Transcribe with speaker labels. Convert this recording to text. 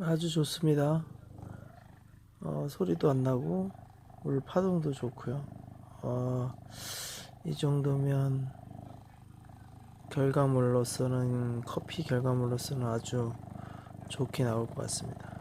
Speaker 1: 아주 좋습니다. 어, 소리도 안 나고 물 파동도 좋고요. 어, 이 정도면 결과물로서는 커피 결과물로서는 아주 좋게 나올 것 같습니다.